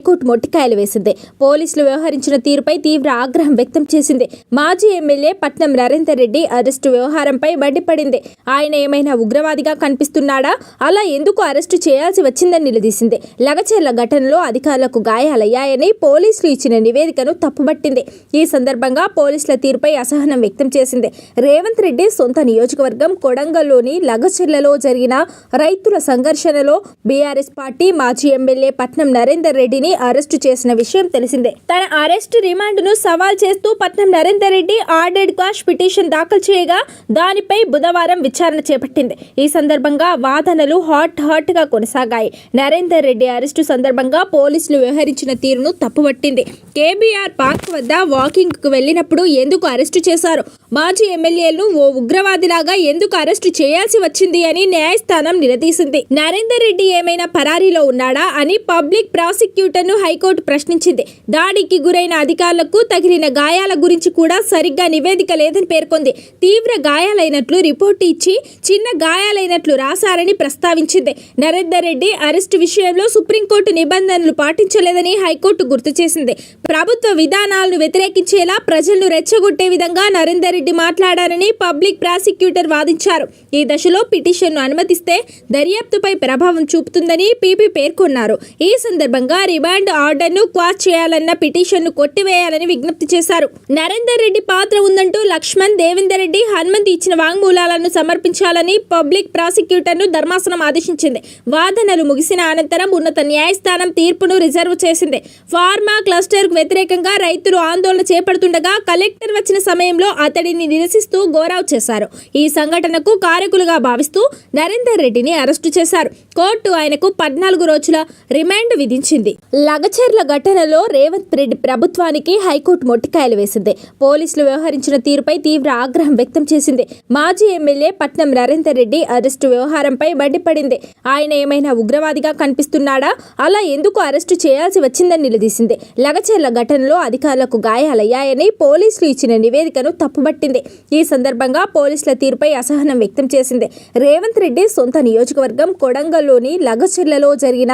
High court మొట్టికాయలు వేసింది. పోలీసులు వ్యవహరించిన తీరుపై తీవ్ర ఆగ్రహం వ్యక్తం చేసింది. మాజీ ఎమ్మెల్యే పట్నం నరేందర్ రెడ్డి అరెస్టు వ్యవహారంపై మండిపడింది. ఆయన ఏమైనా ఉగ్రవాదిగా కనిపిస్తున్నాడా? అలా ఎందుకు అరెస్టు చేయాల్సి వచ్చిందని నిలదీసింది. లగచెర్ల ఘటనలో అధికారులకు గాయాలయ్యాయని పోలీసులు ఇచ్చిన నివేదికను తప్పుబట్టింది. ఈ సందర్భంగా పోలీసుల తీరుపై అసహనం వ్యక్తం చేసింది. రేవంత్ రెడ్డి సొంత నియోజకవర్గం కొడంగల్లోని లగచెర్లలో జరిగిన రైతుల సంఘర్షణలో బీఆర్ఎస్ పార్టీ మాజీ ఎమ్మెల్యే పట్నం నరేందర్ రెడ్డిని అరెస్టు చేసిన విషయం తెలిసిందే. తన అరెస్టు రిమాండ్ను సవాల్ చేస్తూ పట్నం నరేందర్ రెడ్డి ఆర్డెడ్ క్వాష్ పిటిషన్ దాఖలు చేయగా దానిపై బుధవారం విచారణ చేపట్టింది. ఈ సందర్భంగా వాదనలు హాట్ హాట్గా కొనసాగాయి. నరేందర్ రెడ్డి అరెస్టు సందర్భంగా పోలీసులు వ్యవహరించిన తీరును తప్పుపట్టింది. కేబీఆర్ పార్క్ వద్ద వాకింగ్కు వెళ్ళినప్పుడు ఎందుకు అరెస్టు చేశారు? మాజీ ఎమ్మెల్యేలను ఓ ఉగ్రవాదిలాగా ఎందుకు అరెస్టు చేయాల్సి వచ్చింది అని న్యాయస్థానం నిలదీసింది. నరేందర్ రెడ్డి ఏమైనా పరారీలో ఉన్నాడా అని పబ్లిక్ ప్రాసిక్యూటర్ ను హైకోర్టు ప్రశ్నించింది. దాడికి గురైన అధికారులకు తగిలిన గాయాల గురించి కూడా సరిగ్గా నివేదిక లేదని పేర్కొంది. తీవ్ర గాయాలైనట్లు రిపోర్టు ఇచ్చి చిన్న గాయాలైనట్లు రాశారని ప్రస్తావించింది. నరేందర్ రెడ్డి అరెస్టు విషయంలో సుప్రీంకోర్టు నిబంధనలు పాటించలేదని హైకోర్టు గుర్తు చేసింది. ప్రభుత్వ విధానాలను వ్యతిరేకించేలా ప్రజలను రెచ్చగొట్టే విధంగా నరేందర్ రెడ్డి మాట్లాడారని పబ్లిక్ ప్రాసిక్యూటర్ వాదించారు. ఈ దశలో పిటిషన్ను అనుమతిస్తే దర్యాప్తుపై ప్రభావం చూపుతుందని పీపీ పేర్కొన్నారు. ఈ సందర్భంగా రిమాండ్ ఆర్డర్ను క్వాష్ చేయాలన్న పిటిషన్ను కొట్టివేయాలని విజ్ఞప్తి చేశారు. నరేందర్ రెడ్డి పాత్ర ఉందంటూ లక్ష్మణ్ దేవేందర్ రెడ్డి హనుమంత్ ఇచ్చిన వాంగ్మూలాలను సమర్పించాలని పబ్లిక్ ప్రాసిక్యూటర్ను ధర్మాసనం ఆదేశించింది. వాదనలు ముగిసిన అనంతరం ఉన్నత న్యాయస్థానం తీర్పును రిజర్వ్ చేసింది. ఫార్మా క్లస్టర్కు వ్యతిరేకంగా రైతులు ఆందోళన చేపడుతుండగా కలెక్టర్ వచ్చిన సమయంలో అతడిని నిరసిస్తూ గోరావు చేశారు. ఈ సంఘటనకు కారకులుగా భావిస్తూ నరేందర్ రెడ్డిని అరెస్టు చేశారు. కోర్టు ఆయనకు పద్నాలుగు రోజుల రిమాండ్ విధించింది. లగచెర్ల ఘటనలో రేవంత్ రెడ్డి ప్రభుత్వానికి హైకోర్టు మొట్టికాయలు వేసింది. పోలీసులు వ్యవహరించిన తీరుపై తీవ్ర ఆగ్రహం వ్యక్తం చేసింది. మాజీ ఎమ్మెల్యే పట్నం నరేందర్ రెడ్డి అరెస్టు వ్యవహారంపై మండిపడింది. ఆయన ఏమైనా ఉగ్రవాదిగా కనిపిస్తున్నాడా? అలా ఎందుకు అరెస్టు చేయాల్సి వచ్చిందని నిలదీసింది. లగచెర్ల ఘటనలో అధికారులకు గాయాలయ్యాయని పోలీసులు ఇచ్చిన నివేదికను తప్పుబట్టింది. ఈ సందర్భంగా పోలీసుల తీరుపై అసహనం వ్యక్తం చేసింది. రేవంత్ రెడ్డి సొంత నియోజకవర్గం కొడంగల్లోని లగచెర్లలో జరిగిన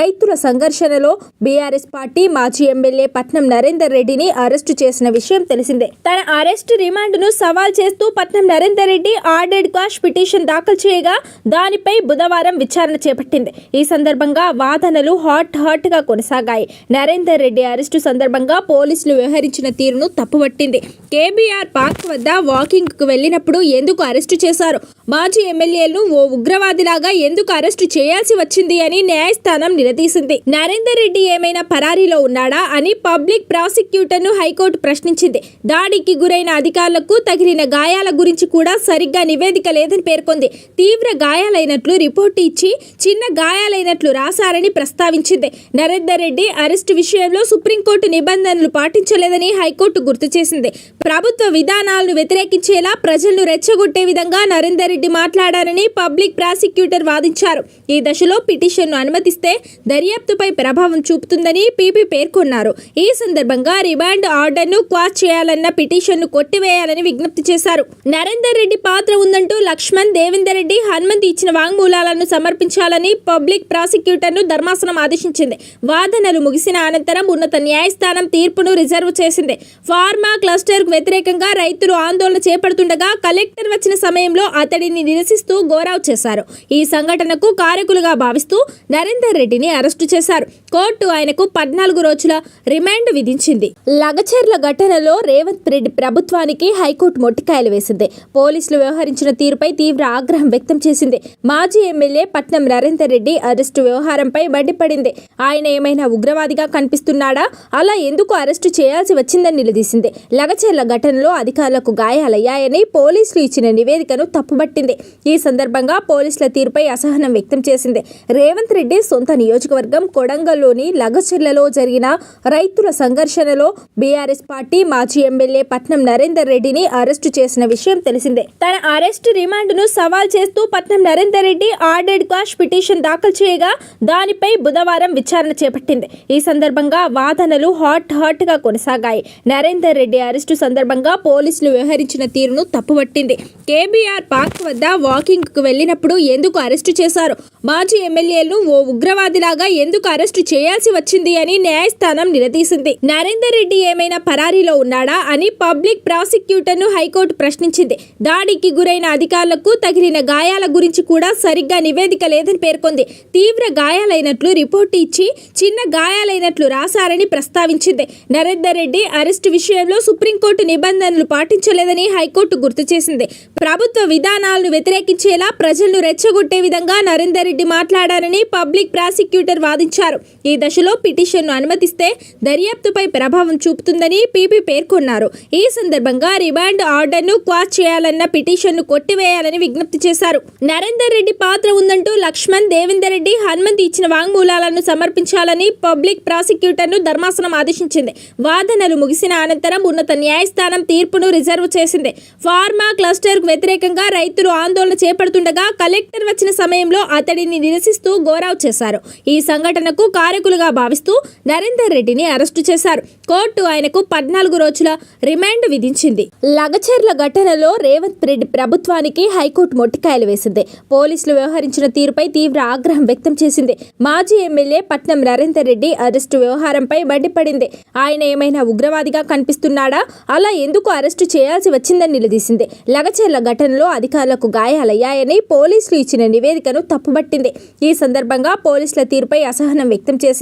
రైతుల సంఘర్షణలో బీఆర్ఎస్ పార్టీ మాజీ ఎమ్మెల్యే పట్నం నరేందర్ రెడ్డిని అరెస్టు చేసిన విషయం తెలిసిందే. తన అరెస్టు రిమాండ్ను సవాల్ చేస్తూ పట్నం నరేందర్ రెడ్డి ఆర్డెడ్ క్వాష్ పిటిషన్ దాఖలు చేయగా దానిపై బుధవారం విచారణ చేపట్టింది. ఈ సందర్భంగా వాదనలు హాట్ హాట్గా కొనసాగాయి. నరేందర్ రెడ్డి అరెస్టు సందర్భంగా పోలీసులు వ్యవహరించిన తీరును తప్పుపట్టింది. కేబీఆర్ పార్క్ వద్ద వాకింగ్కు వెళ్ళినప్పుడు ఎందుకు అరెస్టు చేశారు? మాజీ ఎమ్మెల్యేలను ఓ ఉగ్రవాదిలాగా ఎందుకు అరెస్టు చేయాల్సి వచ్చింది అని న్యాయస్థానం నిలదీసింది. నరేందర్ రెడ్డి ఏమైనా పరారీలో ఉన్నాడా అని పబ్లిక్ ప్రాసిక్యూటర్ను హైకోర్టు ప్రశ్నించింది. దాడికి గురైన అధికారులకు తగిలిన గాయాల గురించి కూడా సరిగ్గా నివేదిక లేదని పేర్కొంది. తీవ్ర గాయాలైనట్లు రిపోర్టు ఇచ్చి చిన్న గాయాలైనట్లు రాశారని ప్రస్తావించింది. నరేందర్ రెడ్డి అరెస్టు విషయంలో సుప్రీంకోర్టు నిబంధనలు పాటించలేదని హైకోర్టు గుర్తు చేసింది. ప్రభుత్వ విధానాలను వ్యతిరేకించేలా ప్రజలను రెచ్చగొట్టే విధంగా నరేందర్ రెడ్డి మాట్లాడారని పబ్లిక్ ప్రాసిక్యూటర్ వాదించారు. ఈ దశలో పిటిషన్ను అనుమతిస్తే దర్యాప్తుపై ప్రభావం చూపుతుందని పీపీ పేర్కొన్నారు. ఈ సందర్భంగా రిమాండ్ ఆర్డర్ను క్వాష్ చేయాలన్న పిటిషన్ను కొట్టివేయాలని విజ్ఞప్తి చేశారు. నరేందర్ రెడ్డి పాత్ర ఉందంటూ లక్ష్మణ్ దేవేందర్ రెడ్డి హనుమంత్ ఇచ్చిన వాంగ్మూలాలను సమర్పించాలని పబ్లిక్ ప్రాసిక్యూటర్ను ధర్మాసనం ఆదేశించింది. వాదనలు ముగిసిన అనంతరం ఉన్నత న్యాయస్థానం తీర్పును రిజర్వ్ చేసింది. ఫార్మా క్లస్టర్కు వ్యతిరేకంగా రైతులు ఆందోళన చేపడుతుండగా కలెక్టర్ వచ్చిన సమయంలో అతడిని నిరసిస్తూ గోరావు చేశారు. ఈ సంఘటనకు కారకులుగా భావిస్తూ నరేందర్ రెడ్డిని అరెస్టు చేశారు. కోర్టు ఆయనకు పద్నాలుగు రోజుల రిమాండ్ విధించింది. లగచెర్ల ఘటనలో రేవంత్ రెడ్డి ప్రభుత్వానికి హైకోర్టు మొట్టికాయలు వేసింది. పోలీసులు వ్యవహరించిన తీరుపై తీవ్ర ఆగ్రహం వ్యక్తం చేసింది. మాజీ ఎమ్మెల్యే పట్నం నరేందర్ రెడ్డి అరెస్టు వ్యవహారంపై మండిపడింది. ఆయన ఏమైనా ఉగ్రవాదిగా కనిపిస్తున్నాడా? అలా ఎందుకు అరెస్టు చేయాల్సి వచ్చిందని నిలదీసింది. లగచెర్ల ఘటనలో అధికారులకు గాయాలయ్యాయని పోలీసులు ఇచ్చిన నివేదికను తప్పుబట్టింది ఈ సందర్భంగా పోలీసుల తీరుపై అసహనం వ్యక్తం చేసింది. రేవంత్ రెడ్డి సొంత నియోజకవర్గం కొడంగల్లోని లగచెర్లలో జరిగిన రైతుల సంఘర్షణలో బీఆర్ఎస్ పార్టీ మాజీ ఎమ్మెల్యే పట్నం నరేందర్ రెడ్డిని అరెస్టు చేసిన విషయం తెలిసిందే. తన అరెస్టు రిమాండ్ను సవాల్ చేస్తూ పట్నం నరేందర్ రెడ్డి ఆర్డెడ్ కాష్ పిటిషన్ దాఖలు చేయగా దానిపై బుధవారం విచారణ చేపట్టింది. ఈ సందర్భంగా వాదనలు హాట్ హాట్గా కొనసాగాయి. నరేందర్ రెడ్డి అరెస్టు సందర్భంగా పోలీసులు వ్యవహరించిన తీరును తప్పుపట్టింది. కేబీఆర్ పార్క్ వద్ద వాకింగ్కు వెళ్ళినప్పుడు ఎందుకు అరెస్టు చేశారు? మాజీ ఎమ్మెల్యేలను ఓ ఉగ్రవాదిలాగా ఎందుకు అరెస్టు చేయ చేయాల్సి వచ్చింది అని న్యాయస్థానం నిలదీసింది. నరేందర్ రెడ్డి ఏమైనా పరారీలో ఉన్నాడా అని పబ్లిక్ ప్రాసిక్యూటర్ను హైకోర్టు ప్రశ్నించింది. దాడికి గురైన అధికారులకు తగిలిన గాయాల గురించి కూడా సరిగ్గా నివేదిక లేదని పేర్కొంది. తీవ్ర గాయాలైనట్లు రిపోర్టు ఇచ్చి చిన్న గాయాలైనట్లు రాశారని ప్రస్తావించింది. నరేందర్ రెడ్డి అరెస్టు విషయంలో సుప్రీంకోర్టు నిబంధనలు పాటించలేదని హైకోర్టు గుర్తు చేసింది. ప్రభుత్వ విధానాలను వ్యతిరేకించేలా ప్రజలను రెచ్చగొట్టే విధంగా నరేందర్ రెడ్డి మాట్లాడారని పబ్లిక్ ప్రాసిక్యూటర్ వాదించారు. ఈ దశలో పిటిషన్ను అనుమతిస్తే దర్యాప్తుపై ప్రభావం చూపుతుందని పీపీ పేర్కొన్నారు. ఈ సందర్భంగా రిమాండ్ ఆర్డర్ను క్వాచ్ చేయాలన్న పిటిషన్ను కొట్టివేయాలని విజ్ఞప్తి చేశారు. నరేందర్ రెడ్డి పాత్ర ఉందంటూ లక్ష్మణ్ దేవేందర్ రెడ్డి హనుమంత్ ఇచ్చిన వాంగ్మూలాలను సమర్పించాలని పబ్లిక్ ప్రాసిక్యూటర్ను ధర్మాసనం ఆదేశించింది. వాదనలు ముగిసిన అనంతరం ఉన్నత న్యాయస్థానం తీర్పును రిజర్వ్ చేసింది. ఫార్మా క్లస్టర్కు వ్యతిరేకంగా రైతులు ఆందోళన చేపడుతుండగా కలెక్టర్ వచ్చిన సమయంలో అతడిని నిరసిస్తూ గోరావ్ చేశారు. ఈ సంఘటనకు కారకులుగా భావిస్తూ నరేందర్ రెడ్డిని అరెస్టు చేశారు. కోర్టు ఆయనకు పద్నాలుగు రోజుల రిమాండ్ విధించింది. లగచర్ల ఘటనలో రేవంత్ రెడ్డి ప్రభుత్వానికి హైకోర్టు మొట్టికాయలు వేసింది. పోలీసులు వ్యవహరించిన తీరుపై తీవ్ర ఆగ్రహం వ్యక్తం చేసింది. మాజీ ఎమ్మెల్యే పట్నం నరేందర్ రెడ్డి అరెస్టు వ్యవహారంపై మండిపడింది. ఆయన ఏమైనా ఉగ్రవాదిగా కనిపిస్తున్నాడా? అలా ఎందుకు అరెస్టు చేయాల్సి వచ్చిందని నిలదీసింది. లగచర్ల ఘటనలో అధికారులకు గాయాలయ్యాయని పోలీసులు ఇచ్చిన నివేదికను తప్పుబట్టింది. ఈ సందర్భంగా పోలీసుల తీరుపై అసహనం వ్యక్తం చేసింది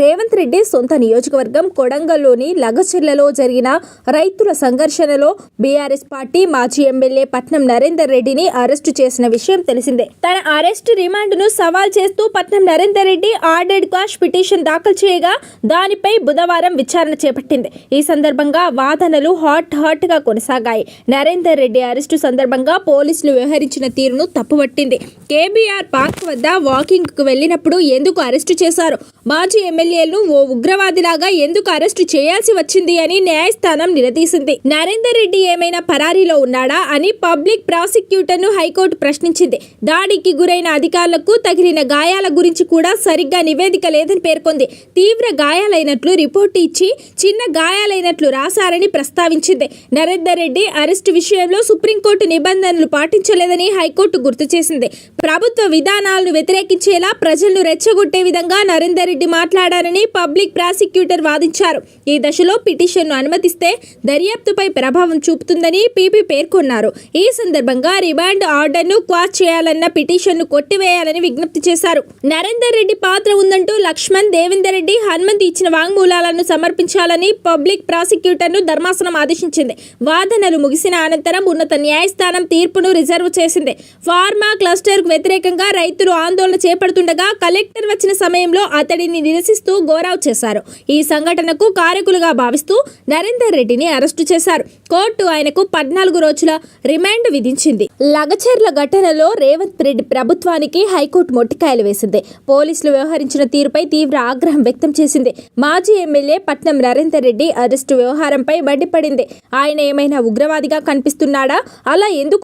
రేవంత్ రెడ్డి సొంత నియోజకవర్గం కొడంగల్లోని లగచర్లలో జరిగిన రైతుల సంఘర్షణలో బీఆర్ఎస్ పార్టీ మాజీ ఎమ్మెల్యే పట్నం నరేందర్ రెడ్డిని అరెస్టు చేసిన విషయం తెలిసిందే. తన అరెస్టు రిమాండ్ను సవాల్ చేస్తూ పట్నం నరేందర్ రెడ్డి ఆర్డెడ్ కాష్ పిటిషన్ దాఖలు చేయగా దానిపై బుధవారం విచారణ చేపట్టింది. ఈ సందర్భంగా వాదనలు హాట్ హాట్గా కొనసాగాయి. నరేందర్ రెడ్డి అరెస్టు సందర్భంగా పోలీసులు వ్యవహరించిన తీరును తప్పుపట్టింది. కేబీఆర్ పార్క్ వద్ద వాకింగ్కు వెళ్ళినప్పుడు ఎందుకు అరెస్టు చేశారు? మాజీ ఎమ్మెల్యేలను ఓ ఉగ్రవాదిలాగా ఎందుకు అరెస్టు చేయాల్సి వచ్చింది అని న్యాయస్థానం నిలదీసింది. నరేందర్ రెడ్డి ఏమైనా పరారీలో ఉన్నాడా అని పబ్లిక్ ప్రాసిక్యూటర్ను హైకోర్టు ప్రశ్నించింది. దాడికి గురైన అధికారులకు తగిలిన గాయాల గురించి కూడా సరిగ్గా నివేదిక లేదని పేర్కొంది. తీవ్ర గాయాలైనట్లు రిపోర్టు ఇచ్చి చిన్న గాయాలైనట్లు రాశారని ప్రస్తావించింది. నరేందర్ రెడ్డి అరెస్టు విషయంలో సుప్రీంకోర్టు నిబంధనలు పాటించలేదని హైకోర్టు గుర్తు చేసింది. ప్రభుత్వ విధానాలను వ్యతిరేకించేలా ప్రజలను రెచ్చగొట్టే విధంగా నరేందర్ రెడ్డి మాట్లాడారని పబ్లిక్ ప్రాసిక్యూటర్ వాదించారు. ఈ దశలో పిటిషన్ను అనుమతిస్తే దర్యాప్తుపై ప్రభావం చూపుతుందని పీపీ పేర్కొన్నారు. ఈ సందర్భంగా రిమాండ్ ఆర్డర్ను క్వాచ్ చేయాలన్న పిటిషన్ను కొట్టివేయాలని విజ్ఞప్తి చేశారు. నరేందర్ రెడ్డి పాత్ర ఉందంటూ లక్ష్మణ్ దేవేందర్ రెడ్డి హనుమంత్ ఇచ్చిన వాంగ్మూలాలను సమర్పించాలని పబ్లిక్ ప్రాసిక్యూటర్ను ధర్మాసనం ఆదేశించింది. వాదనలు ముగిసిన అనంతరం ఉన్నత న్యాయస్థానం తీర్పును రిజర్వ్ చేసింది. ఫార్మా క్లస్టర్కు వ్యతిరేకంగా రైతులు ఆందోళన చేపడుతుండగా కలెక్టర్ వచ్చిన సమయంలో అతడిని నిరసిస్తూ గోరావు చేశారు. ఈ సంఘటనకు కారకులుగా భావిస్తూ నరేందర్ రెడ్డిని అరెస్టు చేశారు. కోర్టు ఆయనకు పద్నాలుగు రోజుల రిమాండ్ విధించింది. లగచర్ల ఘటనలో రేవంత్ రెడ్డి ప్రభుత్వానికి హైకోర్టు మొట్టికాయలు వేసింది. పోలీసులు వ్యవహరించిన తీరుపై తీవ్ర ఆగ్రహం వ్యక్తం చేసింది. మాజీ ఎమ్మెల్యే పట్నం నరేందర్ రెడ్డి అరెస్టు వ్యవహారంపై మండిపడింది. ఆయన ఏమైనా ఉగ్రవాదిగా కనిపిస్తున్నాడా? అలా ఎందుకు